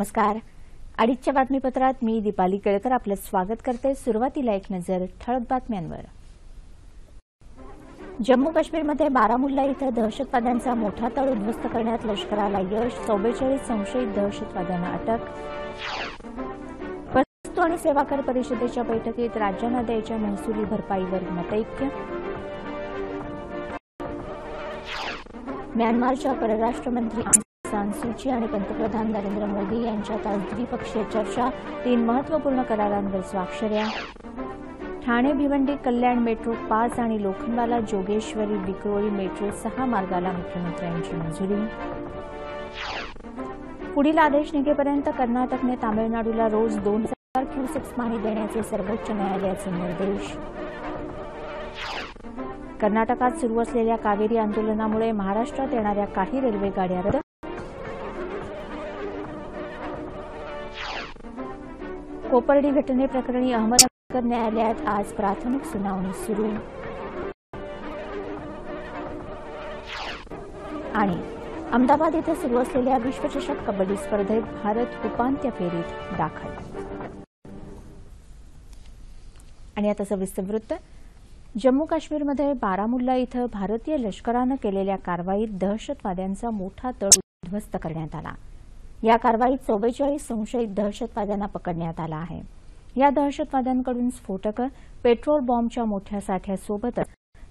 नमस्कार. अडीचच्या बातमीपत्रात मी दीपाली केळकर आपलं स्वागत करते सुरुवातीला एक नजर ठळक बातम्यांवर. जम्मू काश्मीरमध्ये बारामुल्ला इथं दहशतवाद्यांचा मोठा तळ उद्ध्वस्त करण्यात लष्कराला यश चौवेचाळीस संशयित दहशतवाद्यांना अटक. वस्तू आणि सेवा कर परिषदेच्या बैठकीत राज्यांना द्यायच्या महसुली भरपाईवर मतैक्य. म्यानमारच्या परराष्ट्र मंत्री सान सूची आणि पंतप्रधान नरेंद्र मोदी यांच्यात आज द्विपक्षीय चर्चा. तीन महत्त्वपूर्ण करारांवर स्वाक्षऱ्या. ठाणे भिवंडी कल्याण मेट्रो पाच आणि लोखंडाला जोगेश्वरी विक्रोळी मेट्रो सहा मार्गाला मुख्यमंत्र्यांची मंजुरी. पुढील आदेश निघेपर्यंत कर्नाटकने तामिळनाडूला रोज दोन हजार क्युसेक्स पाणी देण्याचे सर्वोच्च न्यायालयाचे निर्देश. कर्नाटकात सुरू असलेल्या कावेरी आंदोलनामुळे महाराष्ट्रात येणाऱ्या काही रेल्वेगाड्या रद्द कोपर्डी घटनेप्रकरणी अहमदनगर न्यायालयात आज प्राथमिक सुनावणी सुरू. आणि अहमदाबाद इथं सुरू असलेल्या विश्वचषक कबड्डी स्पर्धेत भारत उपांत्य फेरीत दाखल. आणि आता सविस्तर वृत्त जम्मू काश्मीरमध्ये बारामुल्ला इथं भारतीय लष्करानं केलेल्या कारवाईत दहशतवाद्यांचा मोठा तळ उद्ध्वस्त करण्यात आला. या कारवाईत चौवेचाळीस संशयित दहशतवाद्यांना पकडण्यात आला आहे. या दहशतवाद्यांकडून स्फोटकं पेट्रोल बॉम्बच्या मोठ्या साठ्यासोबतच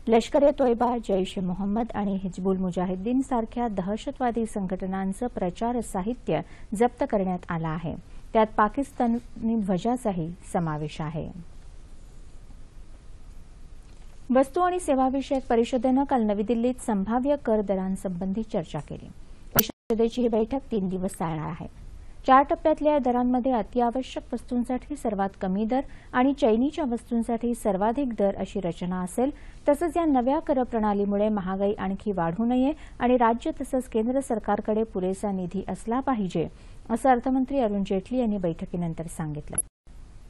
लष्कर ए तोयबा जैश ए मोहम्मद आणि हिजबुल मुजाहिद्दीन सारख्या दहशतवादी संघटनांचं प्रचार साहित्य जप्त करण्यात आलं आहे. त्यात पाकिस्तानी ध्वजाचाही समावेश आहे. वस्तू आणि सेवाविषयक परिषदेनं काल नवी दिल्लीत संभाव्य कर दरांसंबंधी चर्चा केली. परिषदेची ही बैठक तीन दिवस चालणार आहे. चार टप्प्यातल्या या दरांमध्ये अत्यावश्यक वस्तूंसाठी सर्वात कमी दर आणि चैनीच्या वस्तूंसाठी सर्वाधिक दर अशी रचना असेल तसंच या नव्या करप्रणालीमुळे महागाई आणखी वाढू नये आणि राज्य तसंच केंद्र सरकारकडे पुरेसा निधी असला पाहिजे असं अर्थमंत्री अरुण जेटली यांनी बैठकीनंतर सांगितलं.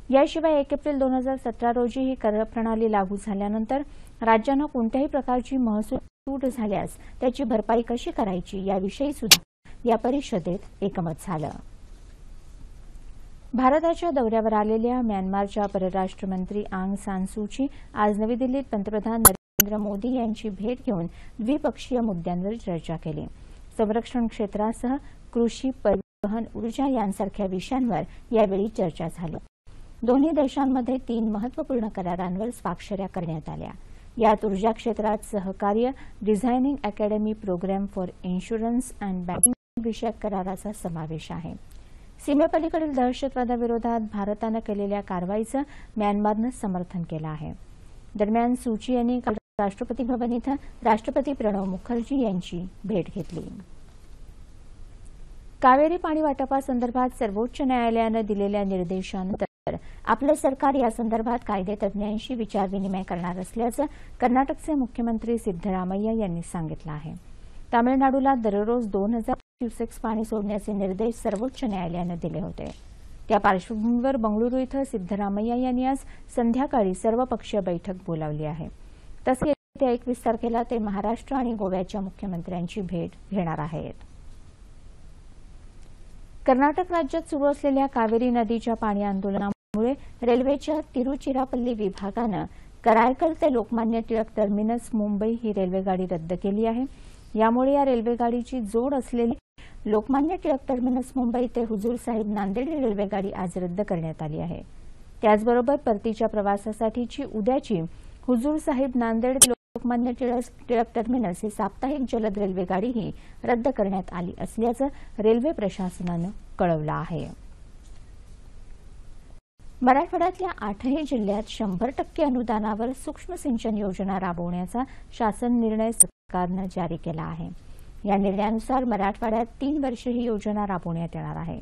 याशिवाय एक एप्रिल दोन हजार सतरा रोजी ही करप्रणाली लागू झाल्यानंतर राज्यांना कोणत्याही प्रकारची महसूल तूट झाल्यास त्याची भरपाई कशी करायची याविषयी सुद्धा या परिषदेत एकमत झालं. भारताच्या दौऱ्यावर आलेल्या म्यानमारच्या परराष्ट्र मंत्री आंग सान सूची आज नवी दिल्लीत पंतप्रधान नरेंद्र मोदी यांची भेट घेऊन द्विपक्षीय मुद्द्यांवर चर्चा केली. संरक्षण क्षेत्रासह कृषी परिवहन ऊर्जा यांसारख्या विषयांवर यावेळी चर्चा झाली. दोन्ही देशांमध्ये तीन महत्त्वपूर्ण करारांवर स्वाक्षऱ्या करण्यात आल्या. यात ऊर्जा क्षेत्रात सहकार्य designing academy programme for insurance and banking विषयक कराराचा समावेश आहे. सीमेपलीकडील दहशतवादाविरोधात भारतानं केलेल्या कारवाईचं म्यानमारनं समर्थन केलं आहे. दरम्यान सूची यांनी काल राष्ट्रपती भवन इथं राष्ट्रपती प्रणव मुखर्जी यांची भेट घेतली. कावेरी पाणी वाटपासंदर्भात सर्वोच्च न्यायालयानं दिलेल्या निर्देशानंतर आपलं सरकार या संदर्भात कायदेतज्ञांशी विचारविनिमय करणार असल्याचं कर्नाटकचे मुख्यमंत्री सिद्धरामय्या यांनी सांगितलं आहे. तामिळनाडूला दररोज दोन हजार क्युसेक्स पाणी सोडण्याचे निर्देश सर्वोच्च न्यायालयानं दिले होते. त्या पार्श्वभूमीवर बंगळुरू इथं सिद्धरामय्या यांनी आज संध्याकाळी सर्वपक्षीय बैठक बोलावली आहे. तसंच येत्या एकवीस तारखेला ते महाराष्ट्र आणि गोव्याच्या मुख्यमंत्र्यांची भेट घेणार आहेत. कर्नाटक राज्यात सुरू असलेल्या कावेरी नदीच्या पाणी आंदोलनामुळे रेल्वेच्या तिरुचिरापल्ली विभागानं करायकल ते लोकमान्य टिळक टर्मिनस मुंबई ही रेल्वेगाडी रद्द केली आहे. यामुळे या रेल्वेगाडीची जोड असलेली लोकमान्य टिळक टर्मिनस मुंबई ते हुजूर साहेब नांदेड रेल्वेगाडी आज रद्द करण्यात आली आहे. त्याचबरोबर परतीच्या प्रवासासाठीची उद्याची हुजूर साहेब नांदेड लोकमान्य टिळक टर्मिनस ही साप्ताहिक जलद रेल्वेगाडीही रद्द करण्यात आली असल्याचं रेल्वे प्रशासनानं कळवलं आहे. मराठवाड्यातल्या आठही जिल्ह्यात शंभर टक्के अनुदानावर सूक्ष्म सिंचन योजना राबवण्याचा शासन निर्णय सरकारनं जारी केला आहे. या निर्णयानुसार मराठवाड्यात तीन वर्ष ही योजना राबवण्यात येणार आहे.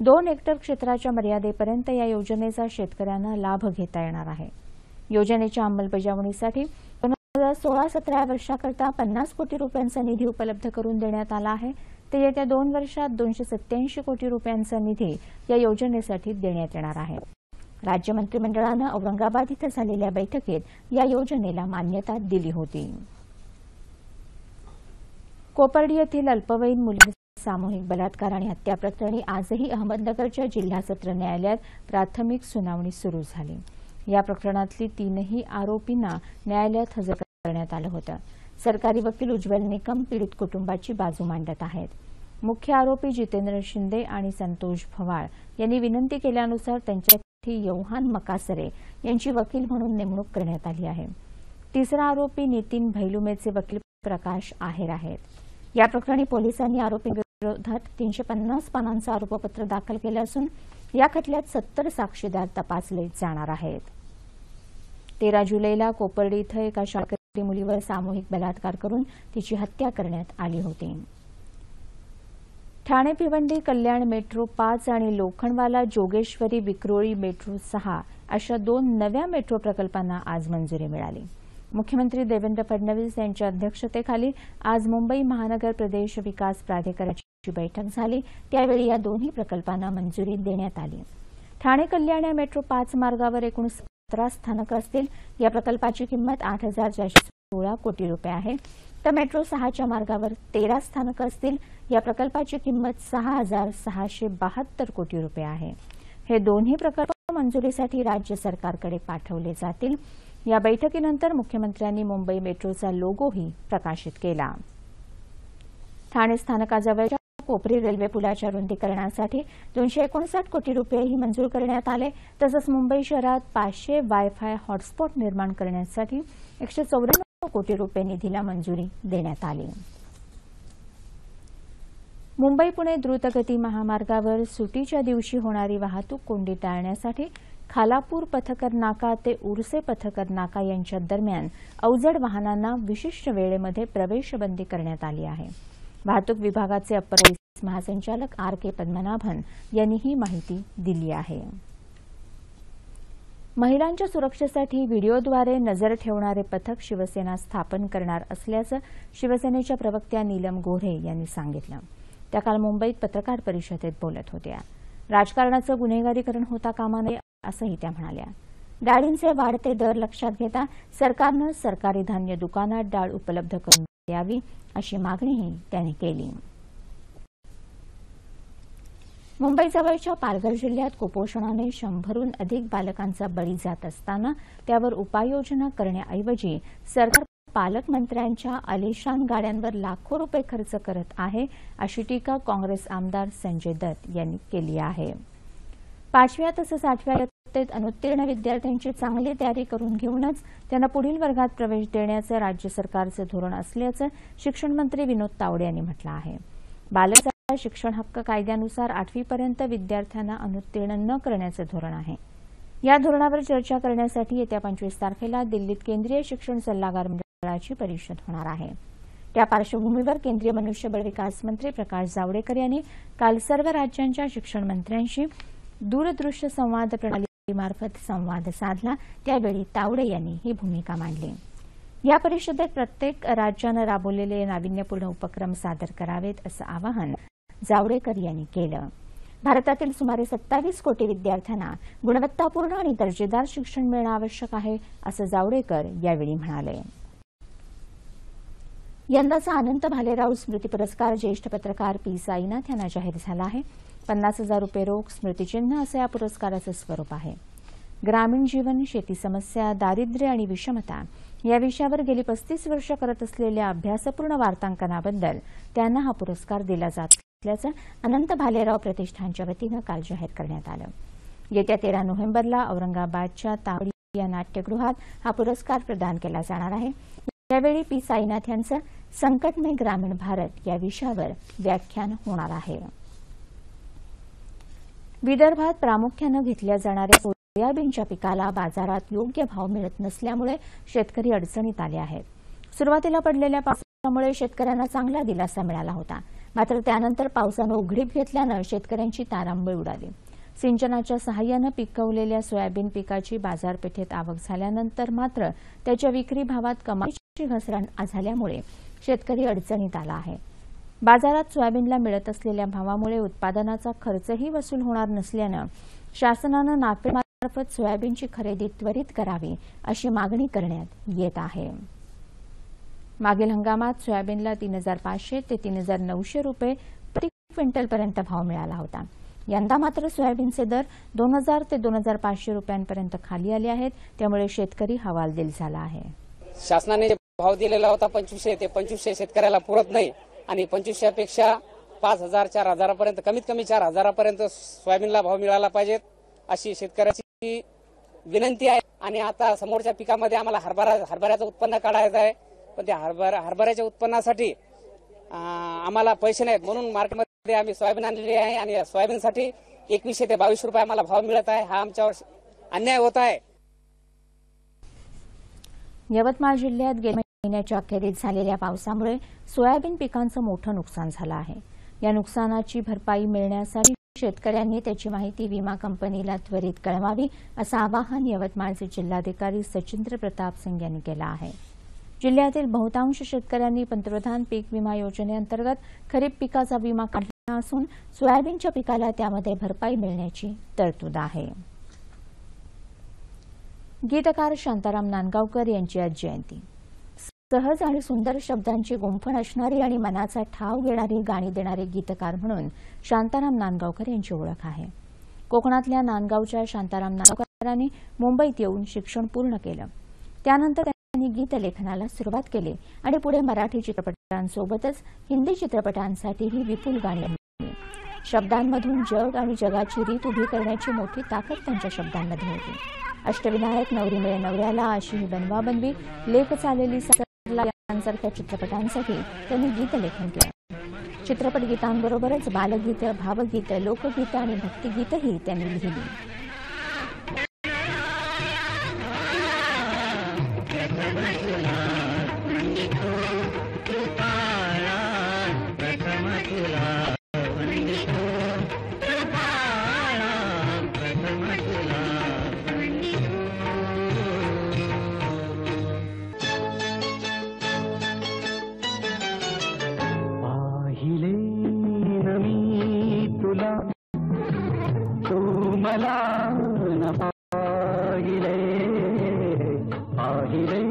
दोन हेक्टर क्षेत्राच्या मर्यादेपर्यंत या योजनेचा शेतकऱ्यांना लाभ घेता येणार आहे. योजनेच्या अंमलबजावणीसाठी दोन हजार सोळा सतरा वर्षाकरता पन्नास कोटी रुपयांचा निधी उपलब्ध करून देण्यात आला आहे. तर येत्या दोन वर्षात दोनशे सत्याऐंशी कोटी रुपयांचा निधी या योजनेसाठी देण्यात येणार आहे. राज्य मंत्रिमंडळानं औरंगाबाद इथं झालेल्या बैठकीत या योजनेला मान्यता दिली होती. कोपर्डी येथील अल्पवयीन मुली सामूहिक बलात्कार आणि हत्या प्रकरणी आजही अहमदनगरच्या जिल्हा सत्र न्यायालयात प्राथमिक सुनावणी सुरू झाली. या प्रकरणातली तीनही आरोपींना न्यायालयात हजर करण्यात आलं होतं. सरकारी वकील उज्ज्वल निकम पीडित कुटुंबाची बाजू मांडत आहेत. मुख्य आरोपी जितेंद्र शिंदे आणि संतोष भवाळ यांनी विनंती केल्यानुसार त्यांच्यासाठी यौहान मकासरे यांची वकील म्हणून नेमणूक करण्यात आली आहे. तिसरा आरोपी नितीन भैलुमेचे वकील प्रकाश आहेर आहेत. या प्रकरणी पोलिसांनी आरोपींविरोधात तीनशे पन्नास पानांचं आरोपपत्र दाखल केलं असून या खटल्यात सत्तर साक्षीदार तपासले जाणार आहेत. तेरा जुलैला कोपर्डी इथं एका शाळकरी मुलीवर सामूहिक बलात्कार करून तिची हत्या करण्यात आली होती. ठाणे भिवंडी कल्याण मेट्रो पाच आणि लोखंडवाला जोगेश्वरी विक्रोळी मेट्रो सहा अशा दोन नव्या मेट्रो प्रकल्पांना आज मंजुरी मिळाली. मुख्यमंत्री देवेंद्र फडणवीस यांच्या अध्यक्षतेखाली आज मुंबई महानगर प्रदेश विकास प्राधिकरणाची बैठक झाली. त्यावेळी या दोन्ही प्रकल्पांना मंजुरी देण्यात आली. ठाणे कल्याण या मेट्रो पाच मार्गावर एकूण सतरा स्थानकं असतील. या प्रकल्पाची किंमत आठ हजार चारशे सोळा कोटी रुपये आहे. तर मेट्रो सहाच्या मार्गावर तेरा स्थानकं असतील. या प्रकल्पाची किंमत सहा हजार सहाशे बहात्तर कोटी रुपये आहे. हे दोन्ही प्रकल्प मंजुरीसाठी राज्य सरकारकडे पाठवले जातील. या बैठकीनंतर मुख्यमंत्र्यांनी मुंबई मेट्रोचा लोगोही प्रकाशित केला. ठाणे स्थानकाजवळच्या कोपरी रेल्वे पुलाच्या रुंदीकरणासाठी दोनशे एकोणसाठ कोटी रुपयेही मंजूर करण्यात आले. तसंच मुंबई शहरात पाचशे वायफाय हॉटस्पॉट निर्माण करण्यासाठी एकशे चौऱ्याण्णव कोटी रुपये निधीला मंजुरी देण्यात आली. मुंबई पुणे द्रुतगती महामार्गावर सुटीच्या दिवशी होणारी वाहतूक कोंडी टाळण्यासाठी खालापूर पथकर नाका ते उरसे पथकर नाका यांच्या दरम्यान अवजड वाहनांना विशिष्ट वेळेमध्ये प्रवेशबंदी करण्यात आली आहे. वाहतूक विभागाचे अप्पर पोलीस महासंचालक आर के पद्मनाभन यांनी ही माहिती दिली आहे. महिलांच्या सुरक्षेसाठी व्हिडिओद्वारे नजर ठेवणारे पथक शिवसेना स्थापन करणार असल्याचं शिवसेनेच्या प्रवक्त्या नीलम गोऱ्हे यांनी सांगितलं. त्या काल मुंबईत पत्रकार परिषदेत बोलत होत्या. राजकारणाचं गुन्हेगारीकरण होता कामा नये असंही त्या म्हणाल्या. डाळींचे वाढते दर लक्षात घेता सरकारनं सरकारी धान्य दुकानात डाळ उपलब्ध करून द्यावी अशी मागणीही त्यांनी केली. मुंबईजवळच्या पालघर जिल्ह्यात कुपोषणाने शंभरहून अधिक बालकांचा बळी जात असताना त्यावर उपाययोजना करण्याऐवजी सरकार पालकमंत्र्यांच्या अलिशान गाड्यांवर लाखो रुपये खर्च करत आहे अशी टीका काँग्रेस आमदार संजय दत्त यांनी केली आहे. पाचव्या तसंच आठव्या इयत्तेत अनुत्तीर्ण विद्यार्थ्यांची चांगली तयारी करून घेऊनच त्यांना पुढील वर्गात प्रवेश देण्याचं राज्य सरकारचं धोरण असल्याचं शिक्षण मंत्री विनोद तावडे यांनी म्हटलं आहे. बालकाचा शिक्षण हक्क कायद्यानुसार आठवीपर्यंत विद्यार्थ्यांना अनुत्तीर्ण न करण्याचं धोरण आहे. या धोरणावर चर्चा करण्यासाठी येत्या पंचवीस तारखेला दिल्लीत केंद्रीय शिक्षण सल्लागार मंडळाची परिषद होणार आहे. त्या पार्श्वभूमीवर केंद्रीय मनुष्यबळ विकास मंत्री प्रकाश जावडेकर यांनी काल सर्व राज्यांच्या शिक्षण मंत्र्यांशी दूरदृश्य संवाद प्रणालीमार्फत संवाद साधला. त्यावेळी तावडे यांनी ही भूमिका मांडली. या परिषदेत प्रत्येक राज्यानं राबवलेले नाविन्यपूर्ण उपक्रम सादर करावेत असं आवाहन जावडेकर यांनी केलं. भारतातील सुमारे सत्तावीस कोटी विद्यार्थ्यांना गुणवत्तापूर्ण आणि दर्जेदार शिक्षण मिळणं आवश्यक आहे असं जावडेकर यावेळी म्हणाले. यंदाचा अनंत भालेराव स्मृती पुरस्कार ज्येष्ठ पत्रकार पी साईनाथ यांना जाहीर झाला आहे. पन्नास हजार रुपये रोख स्मृतिचिन्ह असं या पुरस्काराचं स्वरूप आहे. ग्रामीण जीवन शेती समस्या दारिद्र्य आणि विषमता या विषयावर गेली पस्तीस वर्ष करत असलेल्या अभ्यासपूर्ण वार्तांकनाबद्दल त्यांना हा पुरस्कार दिला जात असल्याचं अनंत भालेराव प्रतिष्ठानच्या वतीनं काल जाहीर करण्यात आलं. येत्या तेरा नोव्हेंबरला औरंगाबादच्या तावडी या नाट्यगृहात हा पुरस्कार प्रदान केला जाणार आहे. यावेळी पी साईनाथ यांचं संकटमय ग्रामीण भारत या विषयावर व्याख्यान होणार आहे. विदर्भात प्रामुख्यानं घेतल्या जाणाऱ्या सोयाबीनच्या पिकाला बाजारात योग्य भाव मिळत नसल्यामुळे शेतकरी अडचणीत आले आहेत. सुरुवातीला पडलेल्या पावसामुळे शेतकऱ्यांना चांगला दिलासा मिळाला होता. मात्र त्यानंतर पावसानं उघडीप घेतल्यानं शेतकऱ्यांची तारांबळ उडाली. सिंचनाच्या सहाय्यानं पिकवलेल्या सोयाबीन पिकाची बाजारपेठेत आवक झाल्यानंतर मात्र त्याच्या विक्री भावात कमाईची घसरण झाल्यामुळे शेतकरी अडचणीत आला आहे. बाजारात सोयाबीनला मिळत असलेल्या भावामुळे उत्पादनाचा खर्चही वसूल होणार नसल्यानं शासनानं नाफेडमार्फत सोयाबीनची खरेदी त्वरित करावी अशी मागणी करण्यात येत आहे. मागील हंगामात सोयाबीनला तीन हजार पाचशे ते तीन हजार नऊशे रुपये प्रति क्विंटलपर्यंत भाव मिळाला होता. यंदा मात्र सोयाबीनचे दर दोन हजार ते दोन हजार पाचशे रुपयांपर्यंत खाली आले आहेत त्यामुळे शेतकरी हवालदिल झाला आहे. शासनाने भाव दिलेला होता पंचवीसशे ते पंचवीसशे शेतकऱ्याला पुरत नाही. आणि पंचवीसशेपेक्षा पाच हजार चार हजारापर्यंत कमीत कमी चार हजारापर्यंत सोयाबीनला भाव मिळाला पाहिजेत अशी शेतकऱ्याची विनंती आहे. आणि आता समोरच्या पिकामध्ये आम्हाला हरभरा हरभऱ्याचं उत्पन्न काढायचं आहे. पण त्या हरभरा हरभऱ्याच्या उत्पन्नासाठी आम्हाला पैसे नाहीत. म्हणून मार्केटमध्ये आम्ही सोयाबीन आणलेली आहे आणि या सोयाबीनसाठी एकवीसशे ते बावीस रुपये आम्हाला भाव मिळत आहे. हा आमच्यावर अन्याय होत आहे. यवतमाळ जिल्ह्यात गेल्या महिन्याच्या अखेरीत झालेल्या पावसामुळे सोयाबीन पिकांचं मोठं नुकसान झालं आहे. या नुकसानाची भरपाई मिळण्यासाठी शेतकऱ्यांनी त्याची माहिती विमा कंपनीला त्वरित कळवावी असं आवाहन यवतमाळचे जिल्हाधिकारी सचिंद्र प्रताप सिंग यांनी केलं आहे. जिल्ह्यातील बहुतांश शेतकऱ्यांनी पंतप्रधान पीक विमा योजनेअंतर्गत खरीप पिकाचा विमा काढला असून सोयाबीनच्या पिकाला त्यामध्ये भरपाई मिळण्याची तरतूद आहे. गीतकार शांताराम नांदगावकर यांची आज जयंती. सहज आणि सुंदर शब्दांची गुंफण असणारी आणि मनाचा ठाव घेणारी गाणी देणारे गीतकार म्हणून शांताराम नांदगावकर यांची ओळख आहे. कोकणातल्या नांदगावच्या शांताराम नांदगावकरांनी मुंबईत येऊन शिक्षण पूर्ण केलं. त्यानंतर त्यांनी गीतलेखनाला सुरुवात केली आणि पुढे मराठी चित्रपटांसोबतच हिंदी चित्रपटांसाठीही विपुल गाणी लिहिली शब्दांमधून जग आणि जगाची रीत उभी करण्याची मोठी ताकद त्यांच्या शब्दांमध्ये होती. अष्टविनायक नवरी मिळे नवऱ्याला अशी ही बनवा बनवी लेख चाललेली सासरला यांसारख्या चित्रपटांसाठी त्यांनी गीतलेखन केलं. चित्रपट गीतांबरोबरच बालगीतं भावगीतं लोकगीतं आणि भक्तिगीतही त्यांनी लिहिली. मला न पाहिले पाहिले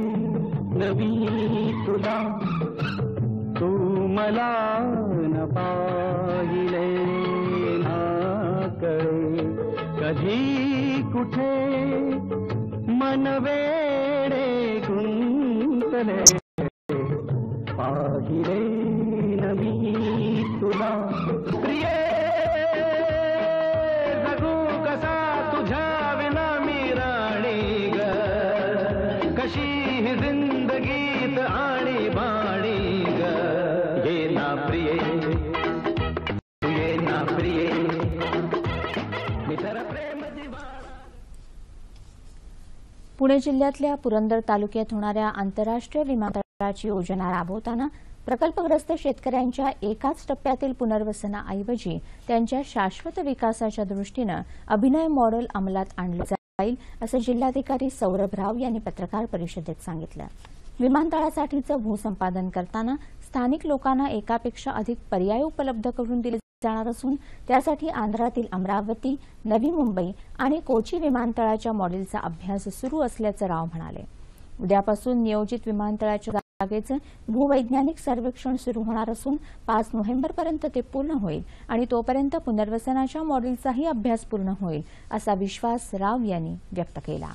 नवी तुला. तू मला न पाहिले ना कळे. कधी कुठे मन वेडे गुंतले. पाहिले पुणे जिल्ह्यातल्या पुरंदर तालुक्यात होणाऱ्या आंतरराष्ट्रीय विमानतळाची योजना राबवताना प्रकल्पग्रस्त शेतकऱ्यांच्या एकाच टप्प्यातील पुनर्वसनाऐवजी त्यांच्या शाश्वत विकासाच्या दृष्टीनं अभिनय मॉडेल अंमलात आणलं जाईल असं जिल्हाधिकारी सौरभ राव यांनी पत्रकार परिषदेत सांगितलं. विमानतळासाठीचं भूसंपादन करताना स्थानिक लोकांना एकापेक्षा अधिक पर्याय उपलब्ध करून दिले जाणार असून त्यासाठी आंध्रातील अमरावती नवी मुंबई आणि कोची विमानतळाच्या मॉडेलचा अभ्यास सुरू असल्याचं राव म्हणाले. उद्यापासून नियोजित विमानतळाच्या जागेचं भूवैज्ञानिक सर्वेक्षण सुरू होणार असून पाच नोव्हेंबरपर्यंत ते पूर्ण होईल आणि तोपर्यंत पुनर्वसनाच्या मॉडेलचाही अभ्यास पूर्ण होईल असा विश्वास राव यांनी व्यक्त केला.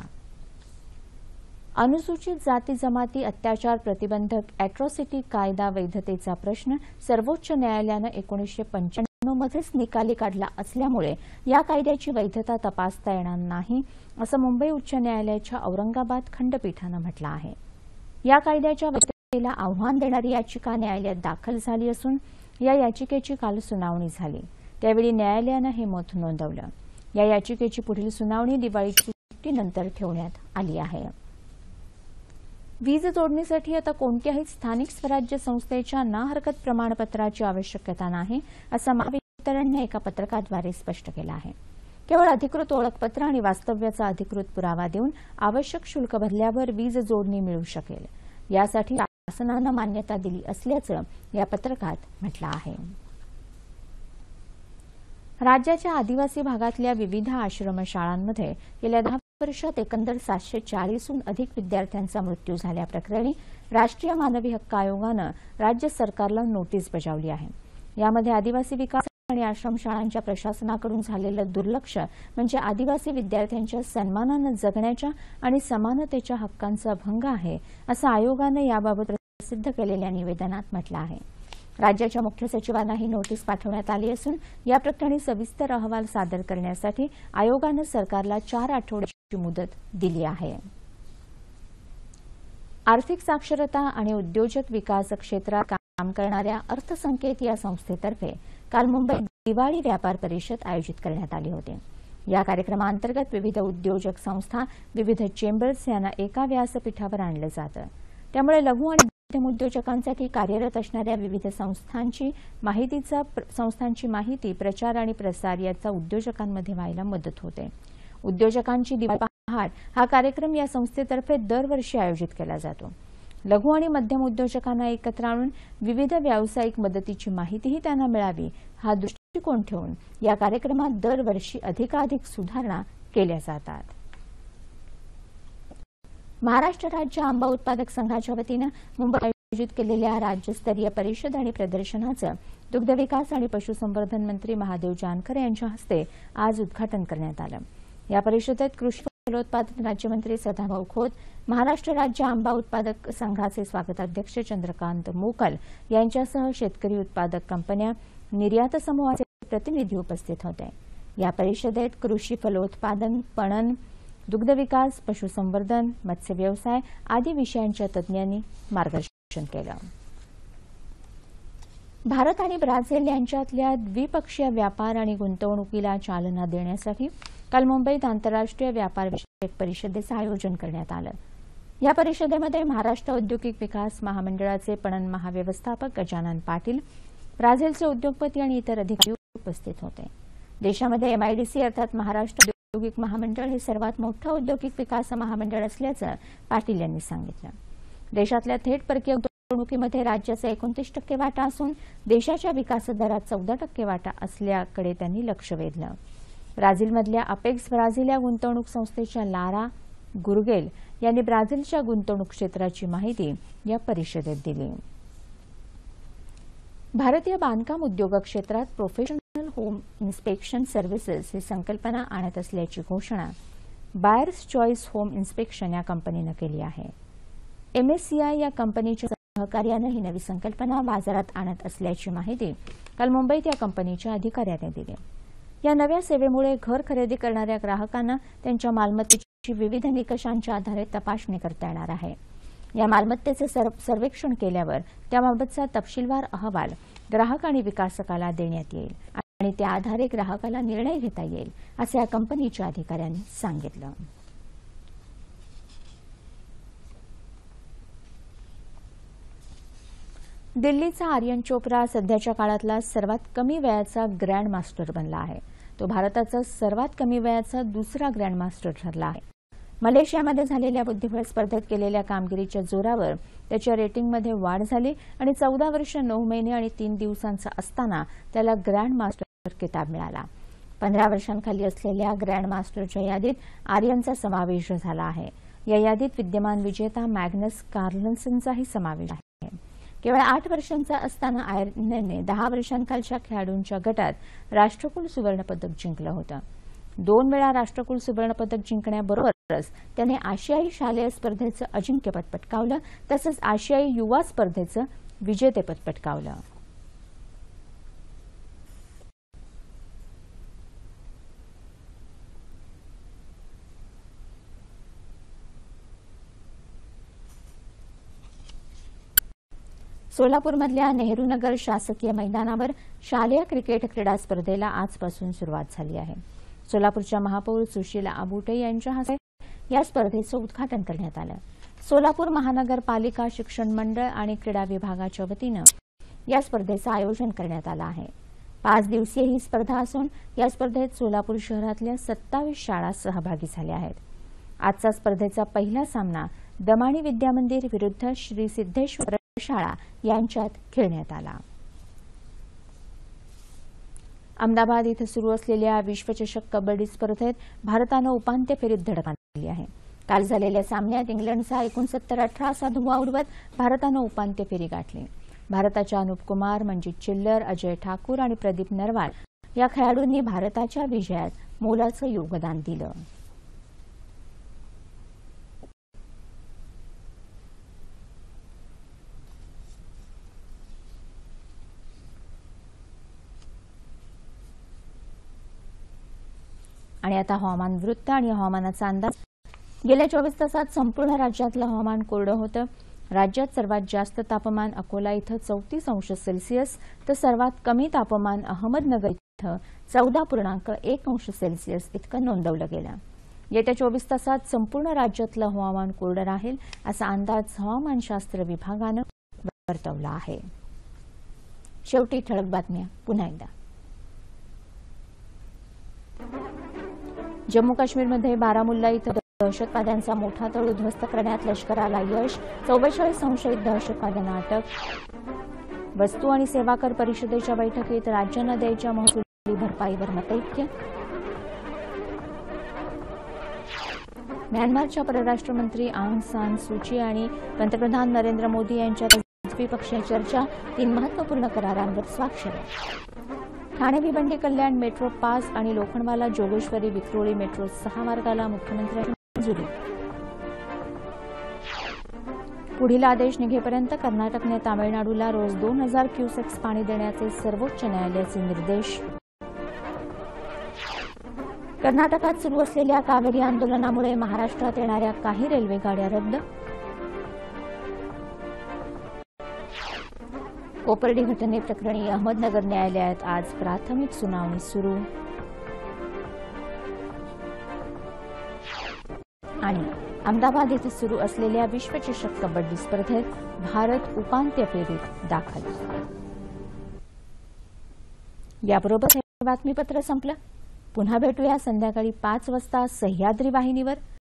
अनुसूचित जाती जमाती अत्याचार प्रतिबंधक अॅट्रॉसिटी कायदा वैधतेचा प्रश्न सर्वोच्च न्यायालयानं एकोणीसशे पंच्याण्णव मध्येच निकाली काढला असल्यामुळे या कायद्याची वैधता तपासता येणार नाही असं मुंबई उच्च न्यायालयाच्या औरंगाबाद खंडपीठानं म्हटलं आहे. या कायद्याच्या वैधतेला आव्हान देणारी याचिका न्यायालयात दाखल झाली असून या याचिकेची काल सुनावणी झाली. त्यावेळी न्यायालयानं हे मत नोंदवलं. या याचिकेची पुढील सुनावणी दिवाळीची सुट्टीनंतर ठेवण्यात आली आहे. वीज जोडणीसाठी आता कोणत्याही स्थानिक स्वराज्य संस्थेच्या ना हरकत प्रमाणपत्राची आवश्यकता नाही असं महावितरणने एका पत्रकाद्वारे स्पष्ट केलं आहे. केवळ अधिकृत ओळखपत्र आणि वास्तव्याचा अधिकृत पुरावा देऊन आवश्यक शुल्क भरल्यावर वीज जोडणी मिळू शकेल. यासाठी शासनानं मान्यता दिली असल्याचं या पत्रकात म्हटलं आहे. राज्याच्या आदिवासी भागातल्या विविध आश्रमशाळांमध्ये गेल्या दहा वर्षात एकंदर सातशे चाळीसहून अधिक विद्यार्थ्यांचा मृत्यू झाल्याप्रकरणी राष्ट्रीय मानवी हक्क आयोगानं राज्य सरकारला नोटीस बजावली आहे. यामध्ये आदिवासी विकास आणि आश्रमशाळांच्या प्रशासनाकडून झालेलं दुर्लक्ष म्हणजे आदिवासी विद्यार्थ्यांच्या सन्मानानं जगण्याच्या आणि समानतेच्या हक्कांचा भंग आहे असं आयोगानं याबाबत प्रसिद्ध केलेल्या निवेदनात म्हटलं आहे. राज्याच्या मुख्य सचिवांना ही नोटीस पाठवण्यात आली असून या प्रकरणी सविस्तर अहवाल सादर करण्यासाठी आयोगानं सरकारला चार आठवड्याची मुदत दिली आहे. आर्थिक साक्षरता आणि उद्योजक विकास क्षेत्रात काम करणाऱ्या अर्थसंकेत या संस्थेतर्फे काल मुंबईत दिवाळी व्यापार परिषद आयोजित करण्यात आली होती. या कार्यक्रमाअंतर्गत विविध उद्योजक संस्था विविध चेंबर्स यांना एका व्यासपीठावर आणलं जातं. त्यामुळे लघु आणि मध्यम उद्योजकांसाठी कार्यरत असणाऱ्या विविध संस्थांची माहितीचा संस्थांची माहिती प्रचार आणि प्रसार याचा उद्योजकांमध्ये व्हायला मदत होते. उद्योजकांची दिवाळी पहाट हा कार्यक्रम या संस्थेतर्फे दरवर्षी आयोजित केला जातो. लघु आणि मध्यम उद्योजकांना एकत्र आणून विविध व्यावसायिक मदतीची माहितीही त्यांना मिळावी हा दृष्टिकोन ठेवून या कार्यक्रमात दरवर्षी अधिकाधिक सुधारणा केल्या जातात. महाराष्ट्र राज्य आंबा उत्पादक संघाच्या वतीनं मुंबईत आयोजित केलेल्या राज्यस्तरीय परिषद आणि प्रदर्शनाचं दुग्धविकास आणि पशुसंवर्धन मंत्री महादेव जानकर यांच्या हस्ते आज उद्घाटन करण्यात आलं. या परिषदेत कृषी फलोत्पादन राज्यमंत्री सदाभाऊ खोत महाराष्ट्र राज्य आंबा उत्पादक संघाचे स्वागताध्यक्ष चंद्रकांत मोकल यांच्यासह शेतकरी उत्पादक कंपन्या निर्यात समूहाचे प्रतिनिधी उपस्थित होते. या परिषदेत कृषी फलोत्पादन पणन दुग्धविकास पशुसंवर्धन मत्स्यव्यवसाय आदी विषयांच्या तज्ज्ञांनी मार्गदर्शन केलं. भारत आणि ब्राझील यांच्यातल्या द्विपक्षीय व्यापार आणि गुंतवणुकीला चालना देण्यासाठी काल मुंबईत आंतरराष्ट्रीय व्यापार विषयक परिषदेचं आयोजन करण्यात आलं. या परिषदेमध्ये महाराष्ट्र औद्योगिक विकास महामंडळाचे पणन महाव्यवस्थापक गजानन पाटील ब्राझीलचे उद्योगपती आणि इतर अधिकारी उपस्थित होते. देशामध्ये एमआयडीसी अर्थात महाराष्ट्र औद्योगिक महामंडळ हे सर्वात मोठं औद्योगिक विकास महामंडळ असल्याचं पाटील यांनी सांगितलं. देशातल्या थेट परकीय गुंतवणुकीमध्ये राज्याचा एकोणतीस टक्के वाटा असून देशाच्या विकास दरात चौदा टक्के वाटा असल्याकडे त्यांनी लक्ष वेधलं. ब्राझीलमधल्या अपेक्स ब्राझील या गुंतवणूक संस्थेच्या लारा गुरगेल यांनी ब्राझीलच्या गुंतवणूक क्षेत्राची माहिती या परिषदेत दिली. भारतीय बांधकाम उद्योग क्षेत्रात प्रोफेशनल होम इन्स्पेक्शन सर्व्हिसेस ही संकल्पना आणत असल्याची घोषणा बायर्स चॉईस होम इन्स्पेक्शन या कंपनीनं केली आहे. एमएससीआय या कंपनीच्या सहकार्यानं ही नवी संकल्पना बाजारात आणत असल्याची माहिती काल मुंबईत या कंपनीच्या अधिकाऱ्याने दिली. या नव्या सेवेमुळे घर खरेदी करणाऱ्या ग्राहकांना त्यांच्या मालमत्तेची विविध निकषांच्या आधारे तपासणी करता येणार आहे. या मालमत्तेचे सर्वेक्षण केल्यावर त्याबाबतचा तपशीलवार अहवाल ग्राहक आणि विकासकाला देण्यात येईल आणि त्या आधारे ग्राहकाला निर्णय घेता येईल असं या कंपनीच्या अधिकाऱ्यांनी सांगितलं. दिल्लीचा आर्यन चोप्रा सध्याच्या काळातला सर्वात कमी वयाचा ग्रँड मास्टर बनला आहे. तो भारताचा सर्वात कमी वयाचा दुसरा ग्रँड मास्टर ठरला आहे. मलेशियामध्ये झालेल्या बुद्धिबळ स्पर्धेत केलेल्या कामगिरीच्या जोरावर त्याच्या रेटिंगमध्ये वाढ झाली आणि चौदा वर्ष नऊ महिने आणि तीन दिवसांचा असताना त्याला ग्रँड मास्टर किताब मिळाला. पंधरा वर्षांखाली असलेल्या ग्रँड मास्टरच्या यादीत आर्यनचा समावेश झाला आहे. या यादीत विद्यमान विजेता मॅग्नस कार्लन्सनचाही समावेश आहे. केवळ आठ वर्षांचा असताना आयर्लंडने दहा वर्षांखालच्या खेळाडूंच्या गटात राष्ट्रकुल सुवर्णपदक जिंकलं होतं. दोन वेळा राष्ट्रकुल सुवर्णपदक जिंकण्याबरोबरच त्याने आशियाई शालेय स्पर्धेचं अजिंक्यपद पटकावलं तसंच आशियाई युवा स्पर्धेचं विजेतेपद पटकावलं. सोलापूरमधल्या नेहरूनगर शासकीय मैदानावर शालेय क्रिकेट क्रीडा स्पर्धेला आजपासून सुरुवात झाली आहे. सोलापूरच्या महापौर सुशीला आबुटे यांच्या हस्ते या स्पर्धेचं उद्घाटन करण्यात आलं. सोलापूर महानगरपालिका शिक्षण मंडळ आणि क्रीडा विभागाच्या वतीनं या स्पर्धेचं आयोजन करण्यात आलं आहे. पाच दिवसीय ही स्पर्धा असून या स्पर्धेत सोलापूर शहरातल्या सत्तावीस शाळा सहभागी झाल्या आहेत. आजचा स्पर्धेचा पहिला सामना दमाणी विद्यामंदिर विरुद्ध श्री सिद्धेश्वर शाळा यांच्यात खेळण्यात आला. अहमदाबाद इथं सुरू असलेल्या विश्वचषक कबड्डी स्पर्धेत भारतानं उपांत्य फेरीत धडक मारली आहे. काल झालेल्या सामन्यात इंग्लंडचा एकोणसत्तर अठरा असा धुवा उडवत भारतानं उपांत्य फेरी गाठली. भारताच्या अनुप कुमार मंजित चिल्लर अजय ठाकूर आणि प्रदीप नरवाल या खेळाडूंनी भारताच्या विजयात मोलाचं योगदान दिलं. आणि आता हवामान वृत्त आणि हवामानाचा अंदाज. गेल्या चोवीस तासात संपूर्ण राज्यातलं हवामान कोरडं होतं. राज्यात सर्वात जास्त तापमान अकोला इथं चौतीस अंश सेल्सिअस तर सर्वात कमी तापमान अहमदनगर इथं चौदा पूर्णांक एक अंश सेल्सिअस इतकं नोंदवलं गेलं. येत्या चोवीस तासात संपूर्ण राज्यातलं हवामान कोरडं राहील असा अंदाज हवामानशास्त्र विभागानं वर्तवला आहे. शेवटी ठळक बातम्या. पुन्हा एकदा. जम्मू काश्मीरमध्ये बारामुल्ला इथं दहशतवाद्यांचा मोठा तळ उद्ध्वस्त करण्यात लष्कराला यश चौवेचाळीस संशयित दहशतवाद्यांना अटक. वस्तू आणि सेवा कर परिषदेच्या बैठकीत राज्यांना द्यायच्या महसुली भरपाईवर मतैक्य म्यानमारच्या परराष्ट्रमंत्री आंग सान सुची आणि पंतप्रधान नरेंद्र मोदी यांच्यात द्विपक्षीय चर्चा तीन महत्त्वपूर्ण करारांवर स्वाक्षऱ्या. ठाणे भिवंडी कल्याण मेट्रो पाच आणि लोखंडवाला जोगेश्वरी विक्रोळी मेट्रो सहा मार्गाला मुख्यमंत्र्यांची मंजुरी. पुढील आदेश निघेपर्यंत कर्नाटकने तामिळनाडूला रोज दोन हजार क्युसेक्स पाणी देण्याचे सर्वोच्च न्यायालयाचे निर्देश. कर्नाटकात सुरू असलेल्या कावेरी आंदोलनामुळे महाराष्ट्रात येणाऱ्या काही रेल्वे गाड्या रद्द कोपर्डी घटनेप्रकरणी अहमदनगर न्यायालयात आज प्राथमिक सुनावणी सुरू. आणि अहमदाबाद येथे सुरू असलेल्या विश्वचषक कबड्डी स्पर्धेत भारत उपांत्य फेरीत दाखल. याबरोबर हे बातमीपत्र संपलं. पुन्हा भेटूया संध्याकाळी पाच वाजता सह्याद्री वाहिनीवर.